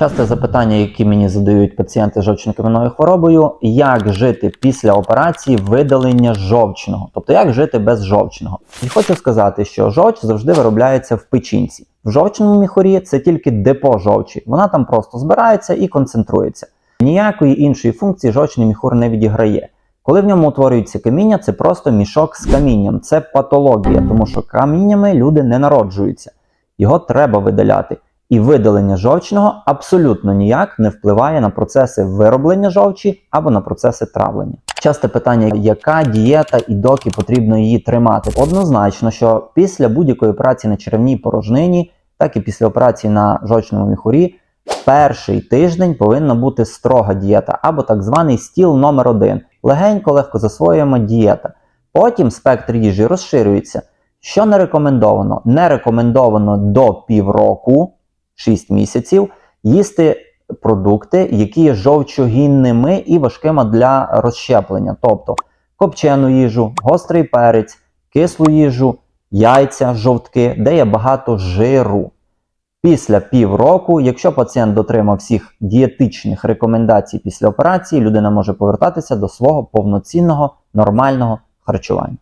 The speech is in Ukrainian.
Часте запитання, які мені задають пацієнти з жовчно-кам'яною хворобою, як жити після операції видалення жовчного, тобто як жити без жовчного. І хочу сказати, що жовч завжди виробляється в печінці. В жовчному міхурі це тільки депо жовчі, вона там просто збирається і концентрується. Ніякої іншої функції жовчний міхур не відіграє. Коли в ньому утворюється каміння, це просто мішок з камінням, це патологія, тому що каміннями люди не народжуються. Його треба видаляти. І видалення жовчного абсолютно ніяк не впливає на процеси вироблення жовчі або на процеси травлення. Часте питання, яка дієта і доки потрібно її тримати. Однозначно, що після будь-якої операції на черевній порожнині, так і після операції на жовчному міхурі, перший тиждень повинна бути строга дієта або так званий стіл номер 1 Легенько, легко засвоюємо дієта. Потім спектр їжі розширюється. Що не рекомендовано? Не рекомендовано до півроку, 6 місяців, їсти продукти, які є жовчогінними і важкими для розщеплення, тобто копчену їжу, гострий перець, кислу їжу, яйця, жовтки, де є багато жиру. Після півроку, якщо пацієнт дотримав всіх дієтичних рекомендацій після операції, людина може повертатися до свого повноцінного нормального харчування.